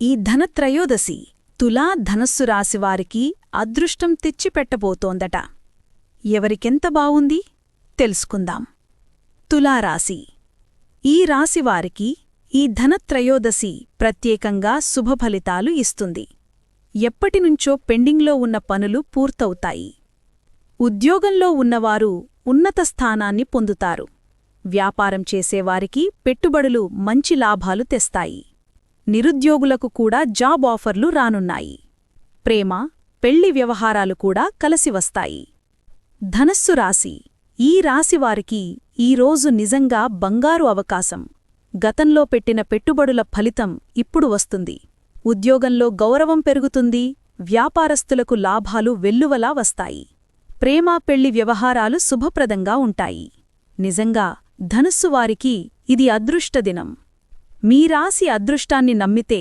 ఈ ధనత్రయోదశి తులా ధనస్సు రాశివారికి అదృష్టం తెచ్చిపెట్టబోతోందట. ఎవరికెంత బావుంది? తెలుసుకుందాం. తులారాశి ఈ రాశివారికి ఈ ధనత్రయోదశి ప్రత్యేకంగా శుభఫలితాలు ఇస్తుంది. ఎప్పటినుంచో పెండింగ్లో ఉన్న పనులు పూర్తవుతాయి. ఉద్యోగంలో ఉన్నవారు ఉన్నత స్థానాన్ని పొందుతారు. వ్యాపారం చేసేవారికి పెట్టుబడులు మంచి లాభాలు తెస్తాయి. నిరుద్యోగులకు కూడా జాబ్ ఆఫర్లు రానున్నాయి. ప్రేమ పెళ్ళి వ్యవహారాలు కూడా కలిసివస్తాయి ధనస్సు రాశి. ఈ రాశివారికి ఈరోజు నిజంగా బంగారు అవకాశం. గతంలో పెట్టిన పెట్టుబడుల ఫలితం ఇప్పుడు వస్తుంది. ఉద్యోగంలో గౌరవం పెరుగుతుంది వ్యాపారస్తులకు లాభాలు వెల్లువలా వస్తాయి. ప్రేమ పెళ్ళి వ్యవహారాలు శుభప్రదంగా ఉంటాయి. నిజంగా ధనుస్సువారికి ఇది అదృష్టదినం మీ రాశి అదృష్టాన్ని నమ్మితే